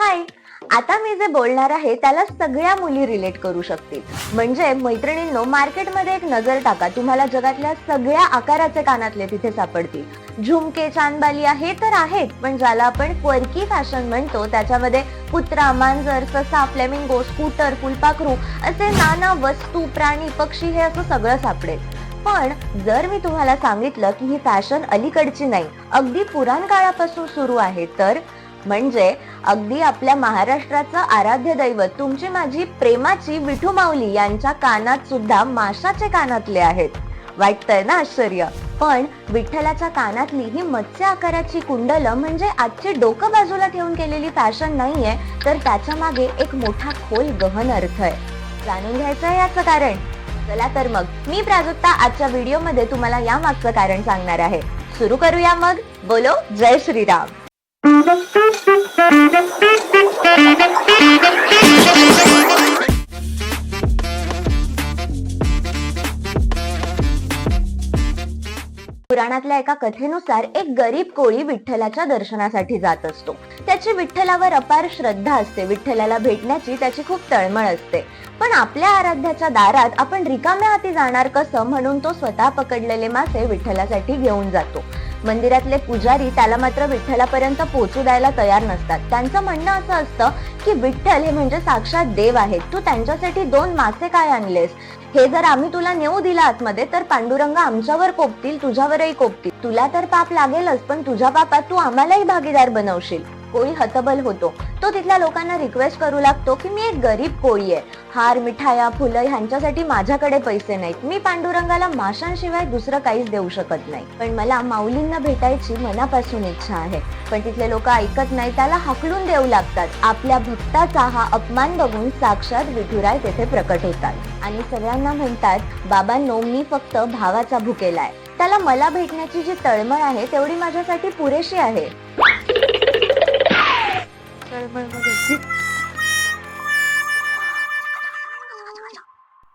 हाय. आता मी जे बोलणार आहे त्याला सगळ्या मुली रिलेट करू शकतील. म्हणजे मैत्रिणींनो मार्केटमध्ये एक नजर टाका. तुम्हाला जगातल्या सगळ्या आकाराचे कानातले तिथे सापडतील. झुमके चांदबाली हे तर आहेत पण ज्याला आपण क्वर्की फॅशन म्हणतो त्याच्यामध्ये कुत्रा मांजर ससा फ्लेमिंगो स्कूटर फुलपाखरू असे नाना वस्तू प्राणी पक्षी हे असं सगळं सापडेल. पण जर मी तुम्हाला सांगितलं की ही फॅशन अलीकडची नाही अगदी पुराण काळापासून सुरू आहे तर म्हणजे अगदी आपल्या महाराष्ट्राचं आराध्य दैवत तुमची माझी प्रेमाची विठू माऊली यांच्या कानात सुद्धा माशाचे कानातले आहेत. वाटतंय ना आश्चर्य? पण विठ्ठलाच्या कानातली ही मत्स्य आकाराची कुंडल म्हणजे आजची डोकं बाजूला ठेवून केलेली फॅशन नाहीये तर त्याच्यामागे एक मोठा खोल गहन अर्थ आहे. जाणून घ्यायचं आहे याचं कारण? चला तर मग मी प्राजक्ता आजच्या व्हिडिओमध्ये तुम्हाला या मागचं कारण सांगणार आहे. सुरू करूया मग? बोलो जय श्रीराम. पुराणातल्या एका कथेनुसार एक गरीब कोळी विठ्ठलाच्या दर्शनासाठी जात असतो. त्याची विठ्ठलावर अपार श्रद्धा असते. विठ्ठलाला भेटण्याची त्याची खूप तळमळ असते. पण आपल्या आराध्याच्या दारात आपण रिकाम्या हाती जाणार कसं म्हणून तो स्वतः पकडलेले मासे विठ्ठलासाठी घेऊन जातो. मंदिरातले पुजारी त्याला मात्र विठ्ठलापर्यंत पोहोचू द्यायला तयार नसतात. त्यांचं म्हणणं असं असतं की विठ्ठल हे म्हणजे साक्षात देव आहेत तू त्यांच्यासाठी दोन मासे काय आणलेस? हे जर आम्ही तुला नेऊ दिला आतमध्ये तर पांडुरंग आमच्यावर कोपतील तुझ्यावरही कोपतील. तुला तर पाप लागेलच पण तुझ्या पापात तू आम्हालाही भागीदार बनवशील. कोळी हतबल होतो. तो तिथल्या लोकांना रिक्वेस्ट करू लागतो की मी एक गरीब कोळी आहे. हार मिठाया फुलं ह्यांच्यासाठी माझ्याकडे पैसे नाहीत. मी पांडुरंगाला माशांशिवाय दुसरं काहीच देऊ शकत नाही. पण मला माऊलींना भेटायची मनापासून इच्छा आहे. पण तिथले लोक ऐकत नाही त्याला हाकलून देऊ लागतात. आपल्या भक्ताचा हा अपमान बघून साक्षात विठुराय तेथे प्रकट होतात. आणि सगळ्यांना म्हणतात बाबांनो मी फक्त भावाचा भुकेलाय त्याला मला भेटण्याची जी तळमळ आहे तेवढी माझ्यासाठी पुरेशी आहे.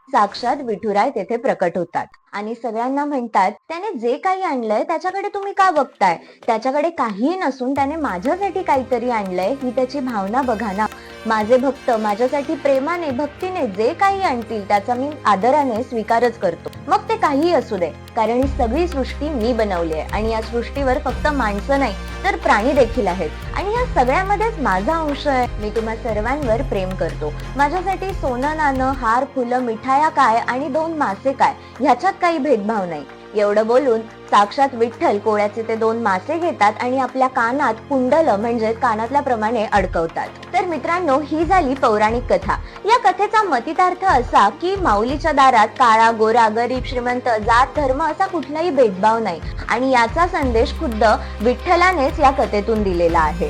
साक्षात विठुराय तेथे प्रकट होतात आणि सगळ्यांना म्हणतात त्याने जे काही आणलंय त्याच्याकडे तुम्ही का बघताय? त्याच्याकडे काहीही नसून त्याने माझ्यासाठी काहीतरी आणलंय ही त्याची भावना बघा ना. माझे भक्त माझ्यासाठी प्रेमाने भक्तीने जे काही आणतील त्याचा मी आदराने स्वीकारच करतो. मग ते काहीही असू दे कारण ही सगळी सृष्टी मी बनवली आहे आणि या सृष्टीवर फक्त माणसं नाही तर प्राणी देखील आहेत. आणि या सगळ्यामध्येच माझा अंश आहे. मी तुम्हा सर्वांवर प्रेम करतो. माझ्यासाठी सोनं नाणं हार फुलं मिठाया काय आणि दोन मासे काय? ह्याच्यात काही भेदभाव नाही. एवढं बोलून साक्षात विठ्ठल कोळ्याचे ते दोन मासे घेतात आणि आपल्या कानात कुंडल म्हणजे कानातल्या प्रमाणे अडकवतात. तर मित्रांनो ही झाली पौराणिक कथा. या कथेचा मतितार्थ असा की माऊलीच्या दारात काळा गोरा गरीब श्रीमंत जात धर्म असा कुठलाही भेदभाव नाही आणि याचा संदेश खुद्द विठ्ठलानेच या कथेतून दिलेला आहे.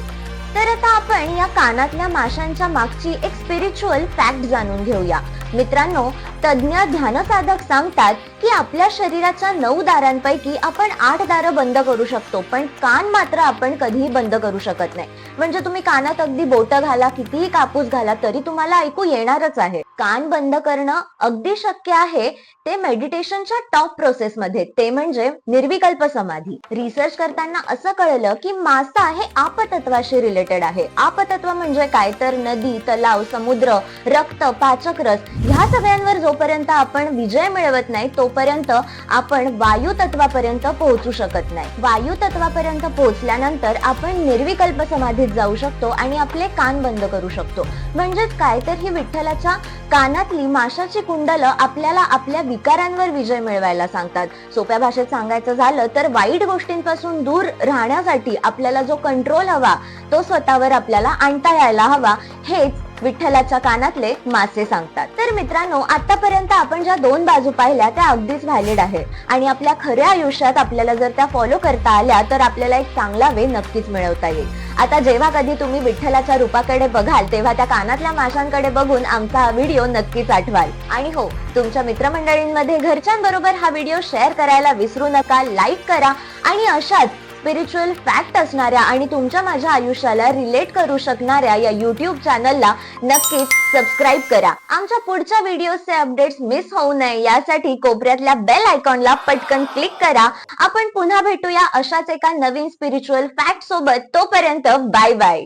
तर आता आपण या कानातल्या माशांच्या मागची एक स्पिरिच्युअल फॅक्ट जाणून घेऊया. मित्रांनो तज्ज्ञ ध्यानसाधक सांगतात की आपल्या शरीराच्या नऊ दारांपैकी आपण आठ दारं बंद करू शकतो पण कान मात्र आपण कधीही बंद करू शकत नाही. म्हणजे तुम्ही कानात अगदी बोट घाला कितीही कापूस घाला तरी तुम्हाला ऐकू येणारच आहे. कान बंद करणं अगदी शक्य आहे ते मेडिटेशनच्या टॉप प्रोसेस मध्ये ते म्हणजे निर्विकल्प समाधी. रिसर्च करताना असं कळलं की मासा हे आपतत्वाशी रिलेटेड आहे. आपतत्व म्हणजे काय? तर नदी तलाव समुद्र रक्त पाचक रस ह्या सगळ्यांवर जोपर्यंत आपण विजय मिळवत नाही तोपर्यंत आपण वायू तत्वापर्यंत पोहोचू शकत नाही. वायू तत्वापर्यंत पोहोचल्यानंतर आपण निर्विकल्प समाधीत जाऊ शकतो आणि आपले कान बंद करू शकतो. म्हणजेच काय? तर ही विठ्ठलाच्या कानातली माशाची कुंडल आपल्याला आपल्या विकारांवर विजय मिळवायला सांगतात. सोप्या भाषेत सांगायचं झालं तर वाईट गोष्टींपासून दूर राहण्यासाठी आपल्याला जो कंट्रोल हवा तो स्वतःवर आपल्याला आणता यायला हवा. हेच विठ्ठलाच्या कानातले मासे सांगतात. तर मित्रांनो आतापर्यंत आपण ज्या दोन बाजू पाहिल्या त्या अगदीच व्हॅलिड आहेत. आणि आपल्या खऱ्या आयुष्यात आपल्याला जर त्या फॉलो करता आल्या तर आपल्याला एक चांगला वे नक्कीच मिळवता येईल. आता जेव्हा कधी तुम्ही विठ्ठलाच्या रूपाकडे बघाल तेव्हा त्या कानातल्या माशांकडे बघून आमचा हा व्हिडिओ नक्कीच आठवाल. आणि हो तुमच्या मित्रमंडळींमध्ये घरच्यांबरोबर हा व्हिडिओ शेअर करायला विसरू नका लाईक करा. आणि अशाच स्पिरिच्युअल फॅक्ट असणाऱ्या आणि तुमच्या माझ्या आयुष्याला रिलेट करू शकणाऱ्या या युट्यूब चॅनलला नक्कीच सबस्क्राईब करा. आमच्या पुढच्या व्हिडिओचे अपडेट्स मिस होऊ नये यासाठी कोपऱ्यातल्या बेल आयकॉनला पटकन क्लिक करा. आपण पुन्हा भेटूया अशाच एका नवीन स्पिरिच्युअल फॅक्ट सोबत. तोपर्यंत बाय बाय